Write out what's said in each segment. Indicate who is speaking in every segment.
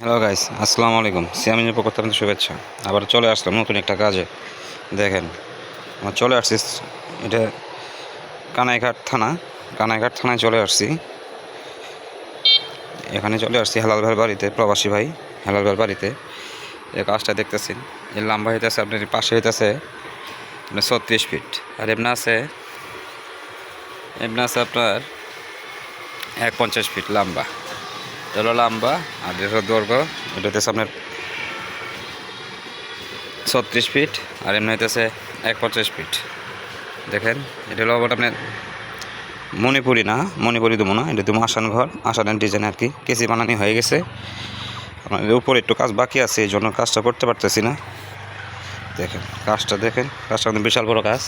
Speaker 1: Hello guys আসসালামু আলাইকুম সিয়ামিনের পক্ষ থেকে শুভেচ্ছা আবার চলে আসলাম নতুন একটা কাজে। দেখেন, আমার চলে আসছি। এটা কানাইঘাট থানা। কানাইঘাট থানায় চলে আসছি। এখানে চলে আসছি হেলাল ভাইয়ের বাড়িতে, প্রবাসী ভাই, হেলাল ভাইয়ের বাড়িতে। এই কাজটা দেখতেছেন। এর লম্বা হইতেছে, আপনার পাশে হইতেছে ছত্রিশ ফিট। আর এমনি আছে এমনি আছে আপনার এক পঞ্চাশ ফিট লম্বা। এটা লম্বা, আর এটা দৈর্ঘ্য এটা হইতেছে আপনার ছত্রিশ ফিট আর এমনি হইতেছে এক পঞ্চাশ ফিট দেখেন, এটা হলো আবার আপনার মণিপুরি না, মণিপুরি দেবো না, এটা দেবো আসান ঘর, আসানের ডিজাইন আর কি। কেসি বানানি হয়ে গেছে। আপনার উপরে একটু কাজ বাকি আছে, এই জন্য কাজটা করতে পারতেছি না। দেখেন, কাজটা দেখেন, কাজটা কিন্তু বিশাল বড় কাজ।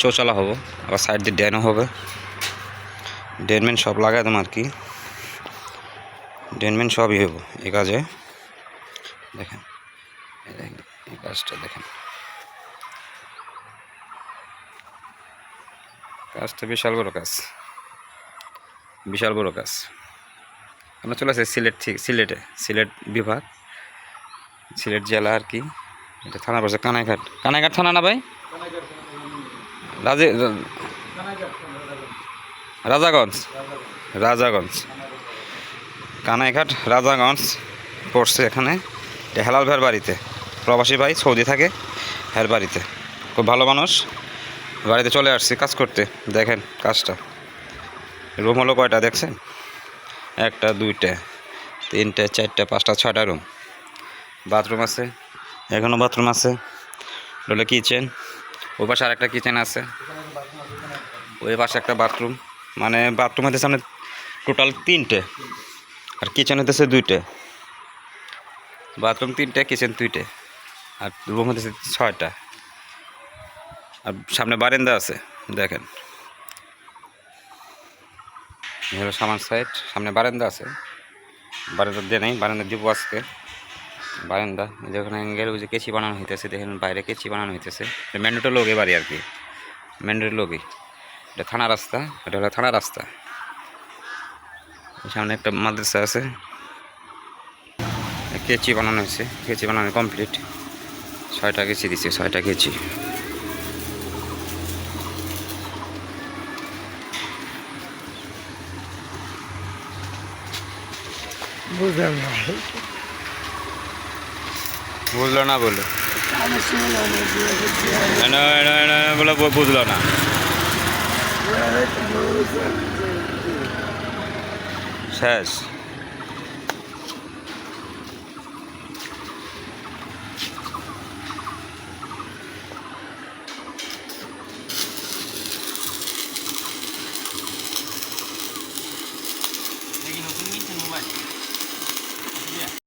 Speaker 1: চৌচালা হব, আবার সাইড দিয়ে ড্যানও হবে। ড্যানমেন সব লাগাই দেবো আর কি। ডেনমেন সবই হইব, এই কাজে। দেখেন, এই কাজটা দেখেন। কাজটা বিশাল বড় কাজ। বিশাল বড় কাজ। আমরা চলে আসি সিলেট সিলেটে, সিলেট বিভাগ। সিলেট জেলা আর কি, এটা থানা পড়ছে, কানাইঘাট। কানাইঘাট থানা না ভাই? রাজে রাজাগঞ্জ। রাজাগঞ্জ। কানাইঘাট, রাজাগঞ্জ পড়ছে এখানে। এটা হেলাল ভাইয়ের বাড়িতে। প্রবাসী ভাই সৌদি থাকে হের বাড়িতে। খুব ভালো মানুষ। বাড়িতে চলে আসছি কাজ করতে। দেখেন কাজটা। রুম হলো কয়টা দেখছেন? একটা, দুইটা, তিনটে, চারটে, পাঁচটা, ছয়টা রুম। বাথরুম আছে এখানেও বাথরুম আছে। হলো কিচেন। ওই পাশে আরেকটা কিচেন আছে। ওই পাশে একটা বাথরুম। মানে বাথরুম হইতেছে সামনে টোটাল তিনটে। আর কিচেন হইতেছে দুইটা। বাথরুম তিনটে কিচেন দুইটে। আর রুম হইতেছে ছয়টা। আর সামনে বারেন্দা আছে, দেখেন। হলো সামান সাইড সামনে বারান্দা আছে। বারান্দা দিয়ে নেই, বারান্দা দিব আজকে। বারান্দা যেখানে ওই যে কেচি বানানো হইতেছে, দেখেন বাইরে কেচি বানানো হইতেছে। মেন রোডের লোক বাড়ি আর কি। মেন রোডের লোকই এটা থানা রাস্তা, এটা হলো থানা রাস্তা। সামনে একটা মাদ্রাসা আছে। কেচি বানানো হয়েছে। কেচি বানানো কমপ্লিট ছয়টা কেচি দিচ্ছে ছয়টা কেচি।
Speaker 2: বুঝলাম না।
Speaker 1: বুঝলো বলে
Speaker 2: না,
Speaker 1: বলে বুঝলো না। has.